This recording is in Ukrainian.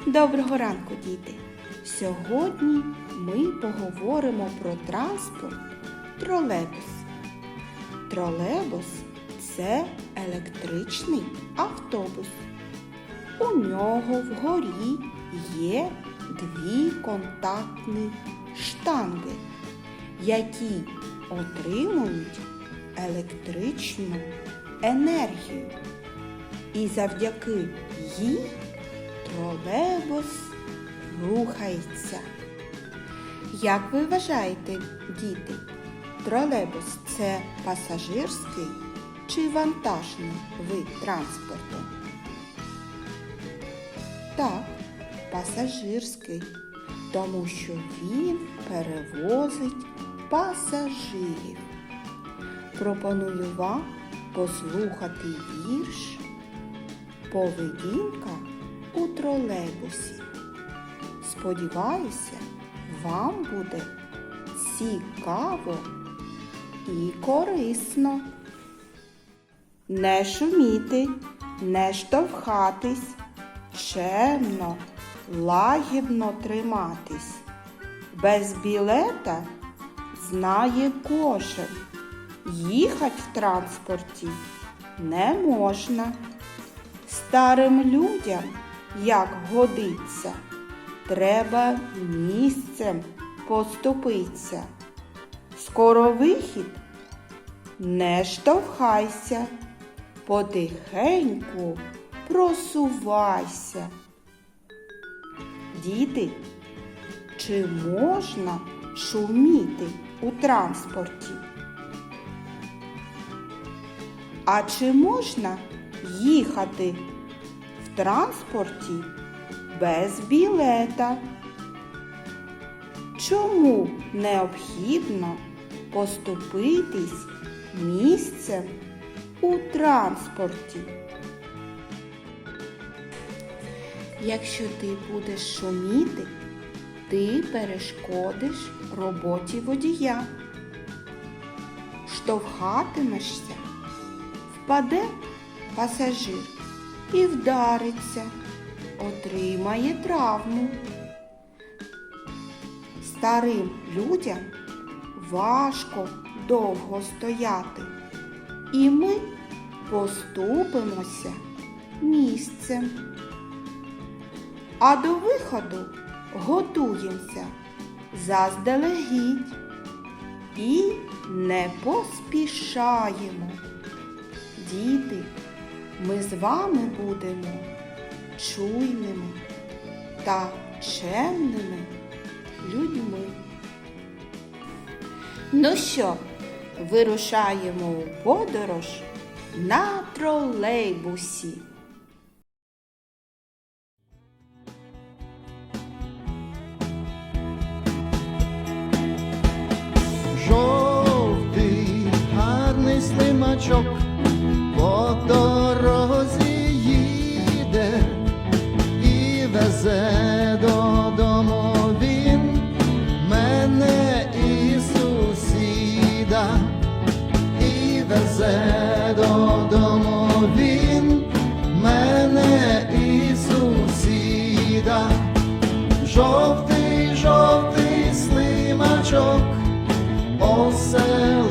Доброго ранку, діти! Сьогодні ми поговоримо про транспорт тролейбус. Тролейбус це електричний автобус. У нього вгорі є дві контактні штанги, які отримують електричну енергію. І завдяки їй тролейбус рухається. Як ви вважаєте, діти, тролейбус це пасажирський чи вантажний вид транспорту? Так, пасажирський, тому що він перевозить пасажирів. Пропоную вам послухати вірш Поведінка у тролейбусі. Сподіваюся, вам буде цікаво і корисно. Не шуміти, не штовхатись, чемно, лагідно триматись. Без білета знає кожен. Їхать в транспорті не можна. Старим людям, як годиться, треба місцем поступиться. Скоро вихід, не штовхайся, потихеньку просувайся. Діти, чи можна шуміти у транспорті? А чи можна їхати в транспорті без білета? Чому необхідно поступитись місцем у транспорті? Якщо ти будеш шуміти, ти перешкодиш роботі водія. Штовхатимешся, впаде пасажир і вдариться, отримає травму. Старим людям важко довго стояти, і ми поступимося місцем. А до виходу готуємося заздалегідь і не поспішаємо. Діти, ми з вами будемо чуйними та чемними людьми. Ну що, вирушаємо у подорож на тролейбусі. Везе додому він мене і сусіда. Жовтий, жовтий слимачок оселився